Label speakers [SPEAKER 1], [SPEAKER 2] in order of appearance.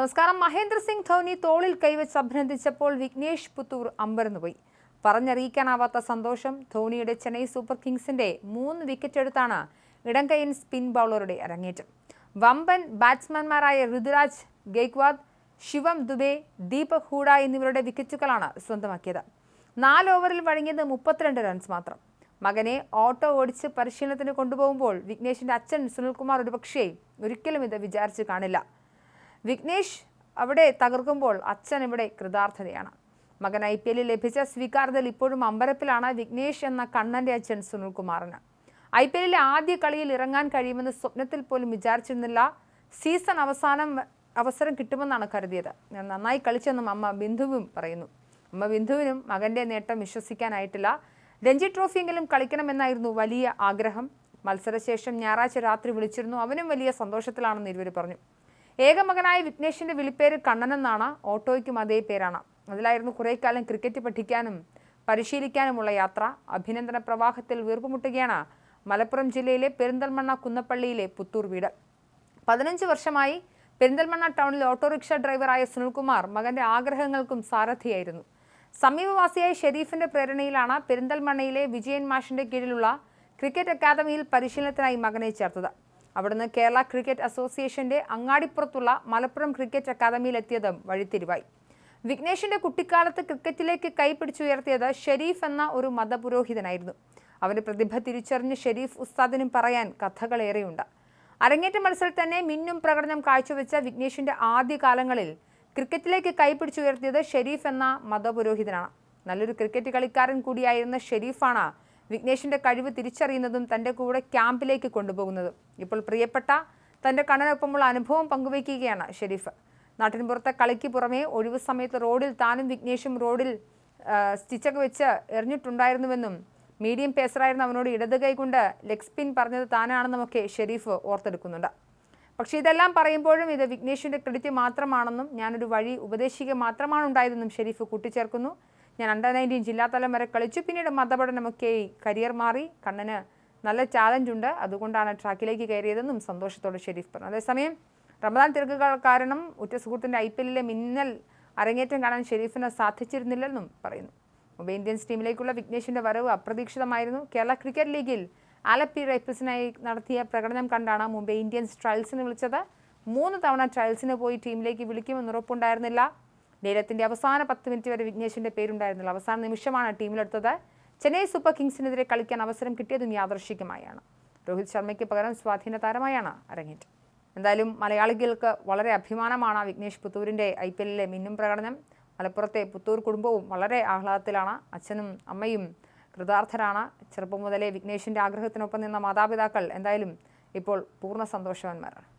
[SPEAKER 1] നമസ്കാരം. മഹേന്ദ്ര സിംഗ് ധോനി തോളിൽ കൈവച്ച് അഭിനന്ദിച്ചപ്പോൾ വിഘ്നേഷ് പുത്തൂർ അമ്പരന്നുപോയി. പറഞ്ഞറിയിക്കാനാവാത്ത സന്തോഷം ധോണിയുടെ ചെന്നൈ സൂപ്പർ കിങ്സിന്റെ മൂന്ന് വിക്കറ്റ് എടുത്താണ് ഇടംകൈയൻ സ്പിൻ ബൗളറുടെ അരങ്ങേറ്റം. വമ്പൻ ബാറ്റ്സ്മാൻമാരായ ഋതുരാജ് ഗെയ്ക്വാദ് ശിവം ദുബെ ദീപക് ഹൂഡ എന്നിവരുടെ വിക്കറ്റുകളാണ് സ്വന്തമാക്കിയത്. നാല് ഓവറിൽ വഴങ്ങിയത് മുപ്പത്തിരണ്ട് റൺസ് മാത്രം. മകനെ ഓട്ടോ ഓടിച്ച് പരിശീലനത്തിന് കൊണ്ടുപോകുമ്പോൾ വിഘ്നേഷിന്റെ അച്ഛൻ സുനിൽകുമാർ ഒരുപക്ഷേ ഒരിക്കലും ഇത് വിചാരിച്ചു കാണില്ല. വിഘ്നേഷ് അവിടെ തകർക്കുമ്പോൾ അച്ഛൻ ഇവിടെ കൃതാർത്ഥതയാണ്. മകൻ ഐ പി എല്ലിൽ ലഭിച്ച സ്വീകാര്യതയിൽ ഇപ്പോഴും അമ്പരപ്പിലാണ് വിഘ്നേഷ് എന്ന കണ്ണന്റെ അച്ഛൻ സുനിൽകുമാറിന്. ഐ പി എല്ലിലെ ആദ്യ കളിയിൽ ഇറങ്ങാൻ കഴിയുമെന്ന് സ്വപ്നത്തിൽ പോലും വിചാരിച്ചിരുന്നില്ല. സീസൺ അവസാനം അവസരം കിട്ടുമെന്നാണ് കരുതിയത്. ഞാൻ നന്നായി കളിച്ചെന്നും അമ്മ ബിന്ദുവും പറയുന്നു. അമ്മ ബിന്ദുവിനും മകന്റെ നേട്ടം വിശ്വസിക്കാനായിട്ടില്ല. രഞ്ജി ട്രോഫിയെങ്കിലും കളിക്കണമെന്നായിരുന്നു വലിയ ആഗ്രഹം. മത്സരശേഷം ഞായറാഴ്ച രാത്രി വിളിച്ചിരുന്നു. അവനും വലിയ സന്തോഷത്തിലാണെന്ന് ഇരുവർ പറഞ്ഞു. ഏകമകനായ വിഘ്നേഷിന്റെ വിളിപ്പേര് കണ്ണനെന്നാണ് ഓട്ടോയ്ക്കും അതേ പേരാണ്. അതിലായിരുന്നു കുറേ കാലം ക്രിക്കറ്റ് പഠിക്കാനും പരിശീലിക്കാനുമുള്ള യാത്ര. അഭിനന്ദന പ്രവാഹത്തിൽ വീർപ്പുമുട്ടുകയാണ് മലപ്പുറം ജില്ലയിലെ പെരിന്തൽമണ്ണ കുന്നപ്പള്ളിയിലെ പുത്തൂർ വീട്. പതിനഞ്ച് വർഷമായി പെരിന്തൽമണ്ണ ടൗണിൽ ഓട്ടോറിക്ഷ ഡ്രൈവറായ സുനിൽകുമാർ മകന്റെ ആഗ്രഹങ്ങൾക്കും സാരഥിയായിരുന്നു. സമീപവാസിയായ ഷെരീഫിന്റെ പ്രേരണയിലാണ് പെരിന്തൽമണ്ണയിലെ വിജയൻ മാഷിന്റെ കീഴിലുള്ള ക്രിക്കറ്റ് അക്കാദമിയിൽ പരിശീലനത്തിനായി മകനെ ചേർത്തത്. അവിടുന്ന് കേരള ക്രിക്കറ്റ് അസോസിയേഷന്റെ അങ്ങാടിപ്പുറത്തുള്ള മലപ്പുറം ക്രിക്കറ്റ് അക്കാദമിയിലെത്തിയതും വഴിത്തിരിവായി. വിഘ്നേഷിന്റെ കുട്ടിക്കാലത്ത് ക്രിക്കറ്റിലേക്ക് കൈപിടിച്ചുയർത്തിയത് ഷെരീഫ് എന്ന ഒരു മതപുരോഹിതനായിരുന്നു. അവന്റെ പ്രതിഭ തിരിച്ചറിഞ്ഞ് ഷെരീഫ് ഉസ്താദിനും പറയാൻ കഥകളേറെയുണ്ട്. അരങ്ങേറ്റ മത്സരത്തിൽ തന്നെ മിന്നും പ്രകടനം കാഴ്ചവെച്ച വിഘ്നേഷിന്റെ ആദ്യ കാലങ്ങളിൽ ക്രിക്കറ്റിലേക്ക് കൈപിടിച്ചുയർത്തിയത് ഷെരീഫ് എന്ന മതപുരോഹിതനാണ്. നല്ലൊരു ക്രിക്കറ്റ് കളിക്കാരൻ കൂടിയായിരുന്ന ഷെരീഫാണ് വിഘ്നേഷിന്റെ കഴിവ് തിരിച്ചറിയുന്നതും തന്റെ കൂടെ ക്യാമ്പിലേക്ക് കൊണ്ടുപോകുന്നതും. ഇപ്പോൾ പ്രിയപ്പെട്ട തന്റെ കണ്ണനൊപ്പമുള്ള അനുഭവം പങ്കുവയ്ക്കുകയാണ് ഷെരീഫ്. നാട്ടിൻ പുറത്തെ കളിക്ക് പുറമേ ഒഴിവു സമയത്ത് റോഡിൽ താനും വിഘ്നേഷും റോഡിൽ സ്റ്റിച്ചൊക്കെ വെച്ച് എറിഞ്ഞിട്ടുണ്ടായിരുന്നുവെന്നും മീഡിയം പേസറായിരുന്ന അവനോട് ഇടത് കൈകൊണ്ട് ലെഗ് സ്പിൻ പറഞ്ഞത് താനാണെന്നുമൊക്കെ ഷെരീഫ് ഓർത്തെടുക്കുന്നുണ്ട്. പക്ഷേ ഇതെല്ലാം പറയുമ്പോഴും ഇത് വിഘ്നേഷിന്റെ ക്രെഡിറ്റ് മാത്രമാണെന്നും ഞാനൊരു വഴി ഉപദേശിക്കുക മാത്രമാണ് ഉണ്ടായതെന്നും ഷെരീഫ് കൂട്ടിച്ചേർക്കുന്നു. ഞാൻ അണ്ടർ നയന്റീൻ ജില്ലാതലം വരെ കളിച്ചു. പിന്നീട് മതപഠനമൊക്കെ കരിയർ മാറി. കണ്ണന് നല്ല ചാലഞ്ച് ഉണ്ട്. അതുകൊണ്ടാണ് ട്രാക്കിലേക്ക് കയറിയതെന്നും സന്തോഷത്തോടെ ഷെരീഫ് പറഞ്ഞു. അതേസമയം റമദാൻ തിരക്കുകൾ കാരണം ഉറ്റ സുഹൃത്തിന്റെ ഐ പി എല്ലിലെ മിന്നൽ അരങ്ങേറ്റം കാണാൻ ഷെരീഫിന് സാധിച്ചിരുന്നില്ലെന്നും പറയുന്നു. മുംബൈ ഇന്ത്യൻസ് ടീമിലേക്കുള്ള വിഘ്നേഷിന്റെ വരവ് അപ്രതീക്ഷിതമായിരുന്നു. കേരള ക്രിക്കറ്റ് ലീഗിൽ ആലപ്പി റൈഫിൾസിനായി നടത്തിയ പ്രകടനം കണ്ടാണ് മുംബൈ ഇന്ത്യൻസ് ട്രയൽസിന് വിളിച്ചത്. മൂന്ന് തവണ ട്രയൽസിന് പോയി ടീമിലേക്ക് വിളിക്കുമെന്ന് ഉറപ്പുണ്ടായിരുന്നില്ല. ലേലത്തിന്റെ അവസാന പത്ത് മിനിറ്റ് വരെ വിഘ്നേഷിന്റെ പേരുണ്ടായിരുന്നില്ല. അവസാന നിമിഷമാണ് ടീമിലെടുത്തത്. ചെന്നൈ സൂപ്പർ കിങ്സിനെതിരെ കളിക്കാൻ അവസരം കിട്ടിയതും യാദൃശ്ചികമായാണ് രോഹിത് ശർമ്മയ്ക്ക് പകരം സ്വാധീന താരമായാണ് അരങ്ങേറ്റം. എന്തായാലും മലയാളികൾക്ക് വളരെ അഭിമാനമാണ് വിഘ്നേഷ് പുത്തൂരിന്റെ ഐ പി എല്ലിലെ മിന്നും പ്രകടനം. മലപ്പുറത്തെ പുത്തൂർ കുടുംബവും വളരെ ആഹ്ലാദത്തിലാണ്. അച്ഛനും അമ്മയും കൃതാർത്ഥരാണ്. ചെറുപ്പം മുതലേ വിഘ്നേഷിന്റെ ആഗ്രഹത്തിനൊപ്പം നിന്ന മാതാപിതാക്കൾ എന്തായാലും ഇപ്പോൾ പൂർണ സന്തോഷവാന്മാരാണ്.